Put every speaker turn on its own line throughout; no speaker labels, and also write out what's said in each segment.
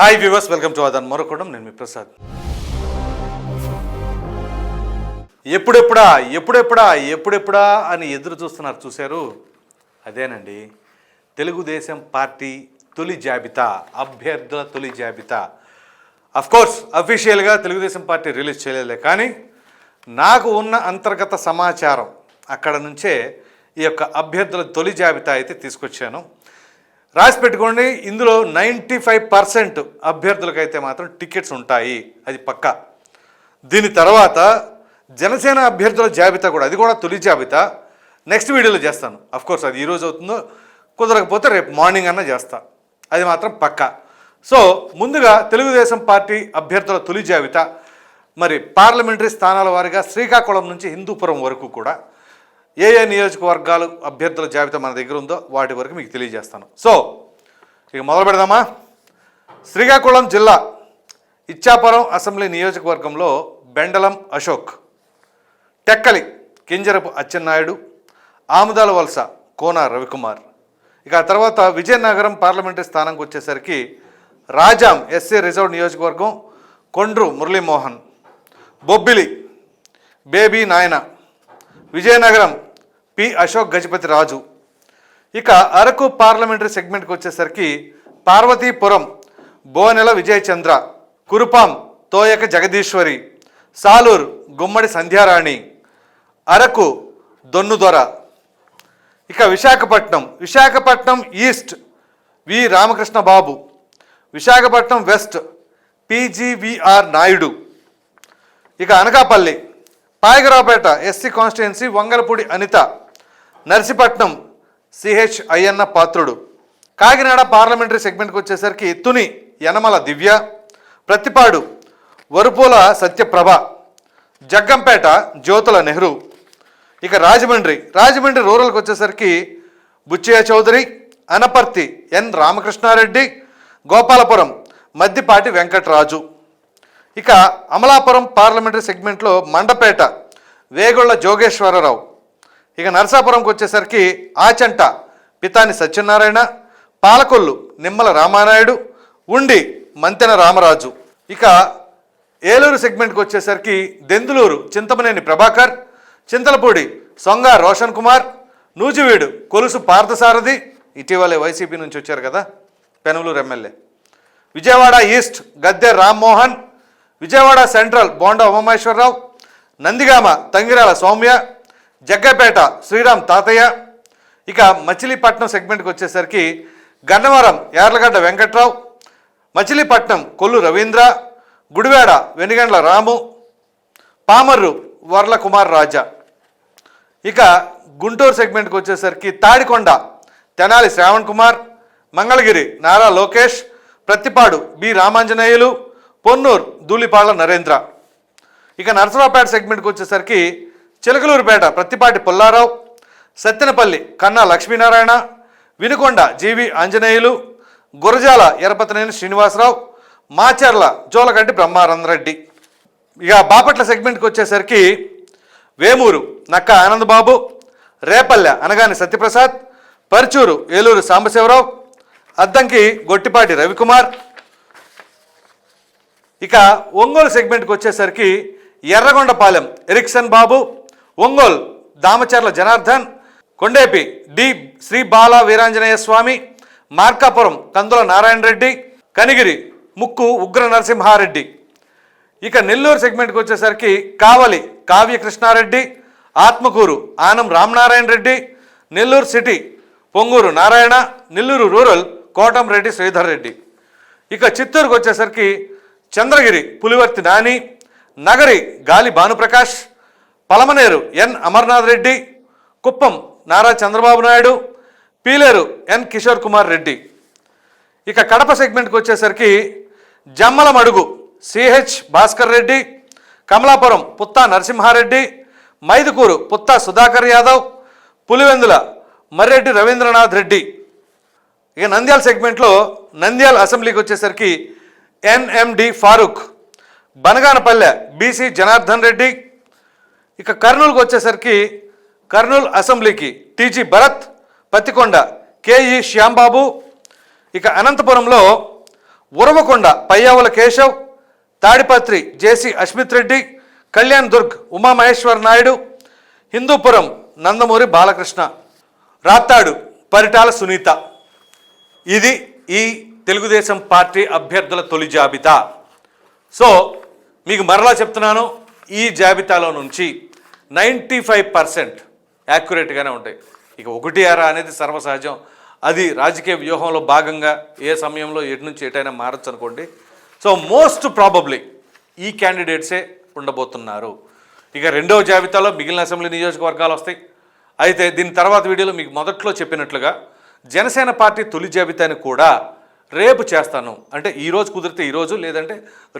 Hi viewers welcome to అదన్ మరొకడం నేను మీ ప్రసాద్. ఎప్పుడెప్పుడా ఎప్పుడెప్పుడా ఎప్పుడెప్పుడా అని ఎదురు చూస్తున్నారు చూశారు? అదేనండి. తెలుగుదేశం పార్టీ తొలి జాబితా అభ్యర్థుల తొలి జాబితా. కోర్స్ అఫీషియల్గా తెలుగుదేశం పార్టీ రిలీజ్ చేయలేదులే కానీ నాకు ఉన్న అంతర్గత సమాచారం అక్కడ నుంచే ఈ యొక్క అభ్యర్థుల తొలి జాబితా అయితే తీసుకొచ్చాను. రాసి పెట్టుకోండి. ఇందులో నైంటీ ఫైవ్ పర్సెంట్ అభ్యర్థులకైతే మాత్రం టికెట్స్ ఉంటాయి. అది పక్కా. దీని తర్వాత జనసేన అభ్యర్థుల జాబితా కూడా అది కూడా తొలి జాబితా. నెక్స్ట్ వీడియోలో చేస్తాను. కోర్స్ అది ఈరోజు అవుతుందో కుదరకపోతే రేపు మార్నింగ్ అన్న చేస్తా. అది మాత్రం పక్కా. సో ముందుగా తెలుగుదేశం పార్టీ అభ్యర్థుల తొలి జాబితా. మరి పార్లమెంటరీ స్థానాల వారీగా శ్రీకాకుళం నుంచి హిందూపురం వరకు కూడా ఏ ఏ నియోజకవర్గాలు అభ్యర్థుల జాబితా మన దగ్గర ఉందో వాటి వరకు మీకు తెలియజేస్తాను. సో ఇక మొదలు పెడదామా? శ్రీకాకుళం జిల్లా ఇచ్చాపురం అసెంబ్లీ నియోజకవర్గంలో బెండలం అశోక్ టెక్కలి కింజరపు అచ్చెన్నాయుడు ఆముదాల వలస కోన రవికుమార్. ఇక ఆ తర్వాత విజయనగరం పార్లమెంటరీ స్థానంకి వచ్చేసరికి రాజాం ఎస్సీ రిజర్వ్ నియోజకవర్గం కొండ్రు మురళీమోహన్ బొబ్బిలి బేబీ నాయన విజయనగరం పి అశోక్ గజపతి రాజు. ఇక అరకు పార్లమెంటరీ సెగ్మెంట్కి వచ్చేసరికి పార్వతీపురం బోనెల విజయచంద్ర కురుపాం తోయక జగదీశ్వరి సాలూర్ గుమ్మడి సంధ్యారాణి అరకు దొన్నుదొర. ఇక Visakhapatnam Visakhapatnam east V Ramakrishna Babu. Visakhapatnam west PGVR Naidu. ఇక Anakapalli Payakaraopeta SC constituency Vangalapudi Anitha. Narsipatnam CH Ayyanna Patrudu. Kakinada parliamentary సెగ్మెంట్కి వచ్చేసరికి తుని యనమల దివ్య ప్రతిపాడు వరుపూల సత్యప్రభ జగ్గంపేట జ్యోతుల నెహ్రూ. ఇక రాజమండ్రి రాజమండ్రి రూరల్కి వచ్చేసరికి బుచ్చయ్య చౌదరి అనపర్తి ఎన్ రామకృష్ణారెడ్డి గోపాలపురం మద్దిపాటి వెంకటరాజు. ఇక అమలాపురం పార్లమెంటరీ సెగ్మెంట్లో మండపేట వేగొళ్ళ జోగేశ్వరరావు. ఇక నరసాపురంకి వచ్చేసరికి ఆచంట పితాని సత్యనారాయణ పాలకొల్లు నిమ్మల రామానాయుడు ఉండి మంతెన రామరాజు. ఇక ఏలూరు సెగ్మెంట్కి వచ్చేసరికి దెందులూరు చింతమనేని ప్రభాకర్ చింతలపూడి సొంగ రోషన్ కుమార్ నూజివీడు కొలుసు పార్థసారథి ఇటీవలే వైసీపీ నుంచి వచ్చారు కదా Penamaluru MLA. Vijayawada east Gadde Rammohan Vijayawada central Bonda Umamaheswararao Nandigama Tangirala Sowmya Jaggayyapeta Sriram Tatayya. ఇక మచిలీపట్నం సెగ్మెంట్కి వచ్చేసరికి గన్నవరం యార్లగడ్డ వెంకట్రావు మచిలీపట్నం కొల్లు రవీంద్ర గుడివాడ వెనుగండ్ల రాము పామర్రు వర్ల కుమార్ రాజా. ఇక గుంటూరు సెగ్మెంట్కి వచ్చేసరికి తాడికొండ తెనాలి శ్రావణ్ కుమార్ మంగళగిరి నారా లోకేష్ ప్రత్తిపాడు బి రామాంజనేయులు పొన్నూరు ధూళిపాళ్ళ నరేంద్ర. ఇక నరసరావుపేట సెగ్మెంట్కి వచ్చేసరికి చిలకలూరుపేట ప్రత్తిపాటి పుల్లారావు సత్తెనపల్లి కన్నా లక్ష్మీనారాయణ వినుకొండ జీవి ఆంజనేయులు గురజాల ఎరపతనేని శ్రీనివాసరావు మాచర్ల జోలగడ్డి బ్రహ్మానందరెడ్డి. ఇక బాపట్ల సెగ్మెంట్కి వచ్చేసరికి వేమూరు నక్క ఆనందబాబు రేపల్లె అనగాని సత్యప్రసాద్ పరుచూరు ఏలూరు సాంబశివరావు అద్దంకి గొట్టిపాటి రవికుమార్. ఇక ఒంగోలు సెగ్మెంట్కి వచ్చేసరికి ఎర్రగొండపాలెం ఎరిక్సన్ బాబు ఒంగోలు దామచర్ల జనార్దన్ కొండేపి డి శ్రీ బాల వీరాంజనేయ స్వామి మార్కాపురం కందుల నారాయణ రెడ్డి కనిగిరి ముక్కు ఉగ్ర నరసింహారెడ్డి. ఇక నెల్లూరు సెగ్మెంట్కి వచ్చేసరికి కావలి కావ్య కృష్ణారెడ్డి ఆత్మకూరు ఆనం రామనారాయణ రెడ్డి నెల్లూరు సిటీ పొంగూరు నారాయణ నెల్లూరు రూరల్ కోటంరెడ్డి శ్రీధర్ రెడ్డి. ఇక చిత్తూరుకు వచ్చేసరికి చంద్రగిరి పులివర్తి నాని నగరి గాలి భానుప్రకాష్ పలమనేరు ఎన్ అమర్నాథ్ రెడ్డి కుప్పం నారా చంద్రబాబు నాయుడు పీలేరు ఎన్ కిషోర్ కుమార్ రెడ్డి. ఇక కడప సెగ్మెంట్కి వచ్చేసరికి జమ్మల మడుగు సిహెచ్ భాస్కర్ రెడ్డి కమలాపురం పుత్తా నరసింహారెడ్డి మైదుకూరు పుత్తా సుధాకర్ యాదవ్ పులివెందుల మర్రెడ్డి రవీంద్రనాథ్ రెడ్డి. ఇక నంద్యాల సెగ్మెంట్లో నంద్యాల అసెంబ్లీకి వచ్చేసరికి ఎన్ఎండి ఫారూక్ బనగానపల్లె బీసీ జనార్దన్ రెడ్డి ఇక కర్నూలుకు వచ్చేసరికి కర్నూలు అసెంబ్లీకి టీజీ భరత్ పత్తికొండ కేఈ శ్యాంబాబు ఇక అనంతపురంలో ఉరవకొండ పయ్యావుల కేశవ్ తాడిపత్రి జేసి అస్మిత్ రెడ్డి కళ్యాణ్ దుర్గ్ ఉమామహేశ్వర్ నాయుడు హిందూపురం నందమూరి బాలకృష్ణ రాత్తాడు పరిటాల సునీత. ఇది ఈ తెలుగుదేశం పార్టీ అభ్యర్థుల తొలి జాబితా. సో మీకు మరలా చెప్తున్నాను ఈ జాబితాలో నుంచి నైంటీ ఫైవ్ పర్సెంట్ యాక్యురేట్గానే ఉంటాయి. ఇక ఒకటి అర అనేది సర్వసహజం. అది రాజకీయ వ్యూహంలో భాగంగా ఏ సమయంలో ఎటు నుంచి ఎటైనా మారచ్చు అనుకోండి. సో మోస్ట్ ప్రాబబ్లీ ఈ క్యాండిడేట్సే ఉండబోతున్నారు. ఇక రెండవ జాబితాలో మిగిలిన అసెంబ్లీ నియోజకవర్గాలు వస్తాయి. అయితే దీని తర్వాత వీడియోలో మీకు మొదట్లో చెప్పినట్లుగా జనసేన పార్టీ తొలి జాబితాని కూడా రేపు చేస్తాను. అంటే ఈరోజు కుదిరితే ఈరోజు లేదంటే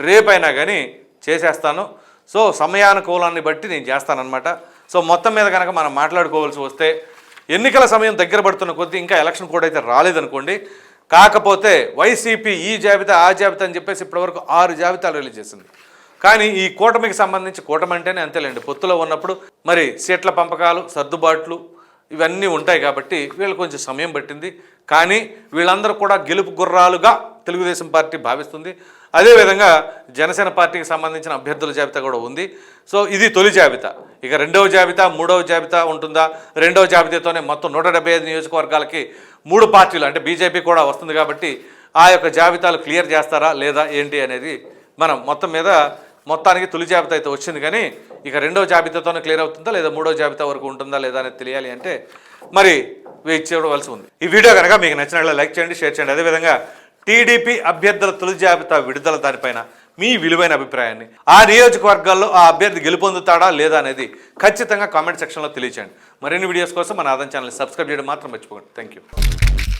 రేపైనా కానీ చేసేస్తాను. సో సమయానుకూలాన్ని బట్టి నేను చేస్తానన్నమాట. సో మొత్తం మీద కనుక మనం మాట్లాడుకోవాల్సి వస్తే ఎన్నికల సమయం దగ్గర పడుతున్న కొద్దీ ఇంకా ఎలక్షన్ కూడా అయితే రాలేదనుకోండి. కాకపోతే వైసీపీ ఈ జాబితా ఆ జాబితా అని చెప్పేసి ఇప్పటివరకు ఆరు జాబితాలు రిలీజ్ చేసింది. కానీ ఈ కూటమికి సంబంధించి కూటమి అంటేనే అంతేలేండి. పొత్తులో ఉన్నప్పుడు మరి సీట్ల పంపకాలు సర్దుబాట్లు ఇవన్నీ ఉంటాయి కాబట్టి వీళ్ళు కొంచెం సమయం పట్టింది. కానీ వీళ్ళందరూ కూడా గెలుపు గుర్రాలుగా తెలుగుదేశం పార్టీ భావిస్తుంది. అదేవిధంగా జనసేన పార్టీకి సంబంధించిన అభ్యర్థుల జాబితా కూడా ఉంది. సో ఇది తొలి జాబితా. ఇక రెండవ జాబితా మూడవ జాబితా ఉంటుందా? రెండవ జాబితాతోనే మొత్తం నూట ఐదు నియోజకవర్గాలకి మూడు పార్టీలు అంటే బీజేపీ కూడా వస్తుంది కాబట్టి ఆ యొక్క జాబితాలు క్లియర్ చేస్తారా లేదా ఏంటి అనేది మనం మొత్తం మీద మొత్తానికి తొలి జాబితా అయితే వచ్చింది కానీ ఇక రెండవ జాబితాతోనే క్లియర్ అవుతుందా లేదా మూడవ జాబితా వరకు ఉంటుందా లేదా అనేది తెలియాలి అంటే మరి వేచి చూడవలసి ఉంది. ఈ వీడియో కనుక మీకు నచ్చినట్లు లైక్ చేయండి షేర్ చేయండి. అదేవిధంగా టీడీపీ అభ్యర్థుల తొలి జాబితా విడుదల దానిపైన మీ విలువైన అభిప్రాయాన్ని. ఆ నియోజకవర్గాల్లో ఆ అభ్యర్థి గెలుపొందుతాడా లేదా అనేది ఖచ్చితంగా కామెంట్ సెక్షన్లో తెలియచేయండి. మరిన్ని వీడియోస్ కోసం మన ఆదాయం ఛానల్ సబ్స్క్రైబ్ చేయడం మాత్రం మర్చిపోకండి. Thank you